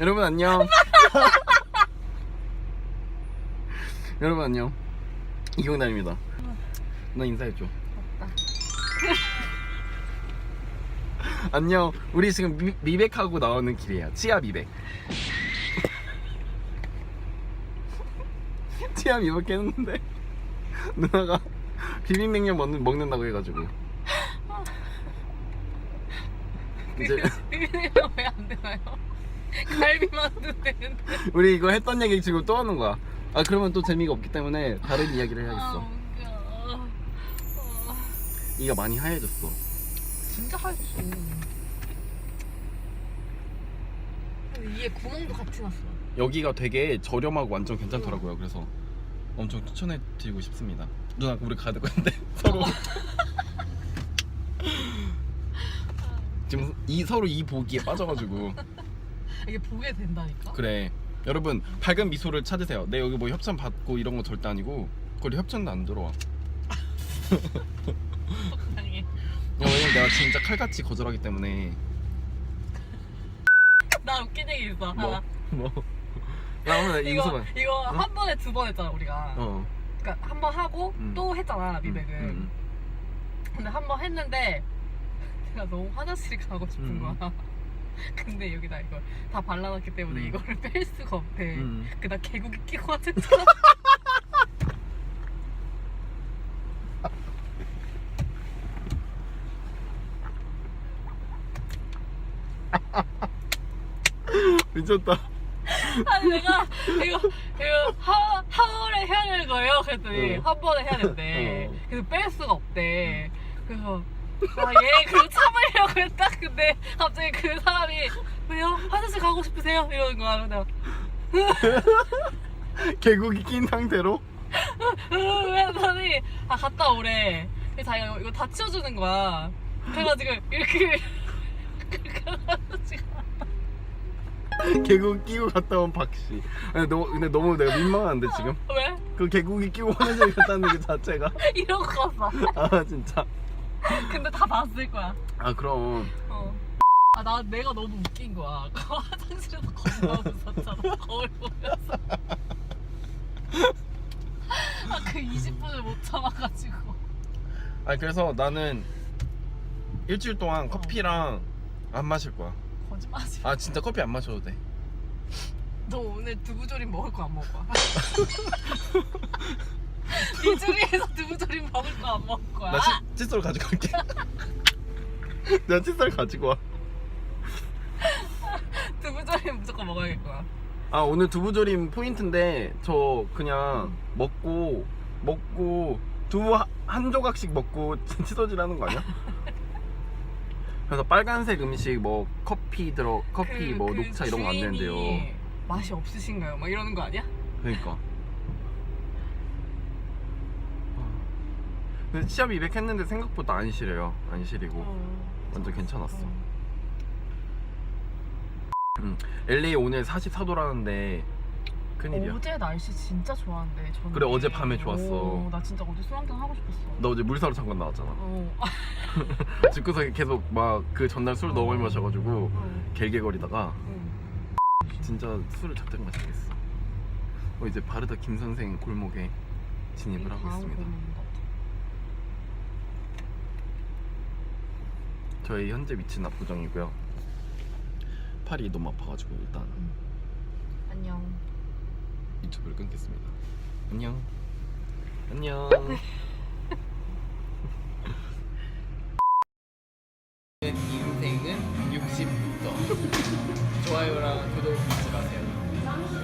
여러분 안녕. 여러분 안녕. 이경남입니다. 너 인사해줘. 안녕. 우리 지금 미, 미백하고 나오는 길이에요. 치아 미백. 치아 미백 했는데 누나가 비빔냉면 먹는, 먹는다고 해가지고 이제 비빔냉면 왜 안 되나요? 갈비만두 되는데. 우리 이거 했던 얘기 지금 또 하는 거야. 아 그러면 또 재미가 없기 때문에 다른 이야기를 아 해야겠어. 웃겨. 아, 이가 많이 하얘졌어. 진짜 하였어. 이에 구멍도 같이 났어. 여기가 되게 저렴하고 완전 괜찮더라고요. 그래서 엄청 추천해 드리고 싶습니다. 누나 우리 가야 될 건데 서로 지금 이 서로 이 보기에 빠져가지고 이게 보게 된다니까. 그래. 여러분 밝은 미소를 찾으세요. 내 여기 뭐 협찬 받고 이런 거 절대 아니고 거기 협찬도 안 들어와. 아니, 왜냐면 내가 진짜 칼같이 거절하기 때문에 나 웃긴 얘기 있어. 뭐 하나. 뭐. 야 오늘 이거 이거 봐. 이거 한 번에 두 번 했잖아 우리가. 어. 그러니까 한 번 하고 음. 또 했잖아 미백은. 음, 근데 한 번 했는데 내가 너무 화장실 가고 싶은 음. 거야. 근데 여기다 이걸 다 발라놨기 때문에 음. 이거를 뺄 수가 없대. 음. 그나 개구기 끼고 왔잖아. 미쳤다. 아니 내가 이거 이거 하 하울에 해야 되는 거예요. 그랬더니 어. 한 번에 해야 된대. 어. 그래서 뺄 수가 없대. 그래서 아얘 그거 참으려고 했다. 근데 갑자기 그 사람이 왜요? 화장실 가고 싶으세요? 이러는 거야. 내가 개구기 낀 상태로 그랬더니 아 갔다 오래. 그래서 자기가 이거, 이거 다 치워주는 거야. 그래가지고 이렇게 그래가지고 개구기 끼고 갔다 온 박씨. 근데 너무 근데 너무 내가 민망한데 지금 왜? 그 개구기 끼고 화장실 갔다는 게 자체가 이러고 갔어. 아 진짜. 근데 다 봤을 거야. 아 그럼 어. 아, 나 내가 너무 웃긴 거야. 그 화장실에서 겁나 웃었잖아. 거울 보면서. 아, 그 20분을 못 참아가지고. 아 그래서 나는 일주일 동안 커피랑 안 마실 거야. 거짓말하지 마. 아 진짜 커피 안 마셔도 돼. 너 오늘 두부조림 먹을 거 안 먹을 거야? 이 중에서 두부조림 먹을 거 안 먹을 거야? 나 치, 칫솔 가지고 갈게. 내가 칫솔 가지고 와. 두부조림 무조건 먹어야겠구나. 아 오늘 두부조림 포인트인데 저 그냥 먹고 먹고 두부 하- 한 조각씩 먹고 치소질 하는 거 아니야? 그래서 빨간색 음식 뭐 커피 들어 커피 그- 뭐 그 녹차 이런 거 안 주인이 되는데요. 맛이 없으신가요? 막 이러는 거 아니야? 그러니까. 근데 시합 200 했는데 생각보다 안 시려요. 안 시리고 어. 완전 괜찮았어. 음, LA 오늘 44도라는데 큰일이야. 어제 날씨 진짜 좋았는데 저는 그래, 어제 밤에 좋았어. 나 진짜 어제 술 한잔 하고 싶었어. 너 어제 물사로 잠깐 나왔잖아. 어. 아, 집구석에 계속 막 그 전날 술 너무 많이 마셔가지고 어. 갤갤거리다가 응. 진짜 술을 작작 마시겠어. 어, 이제 바르다 김 선생 골목에 진입을 하고 다음 있습니다. 고민인 것 같아. 저희 현재 위치는 압구정이고요. 팔이 너무 아파가지고 일단 안녕. 유튜브를 끊겠습니다. 안녕. 안녕. 인생은 60도. 좋아요랑 구독 잊지 마세요.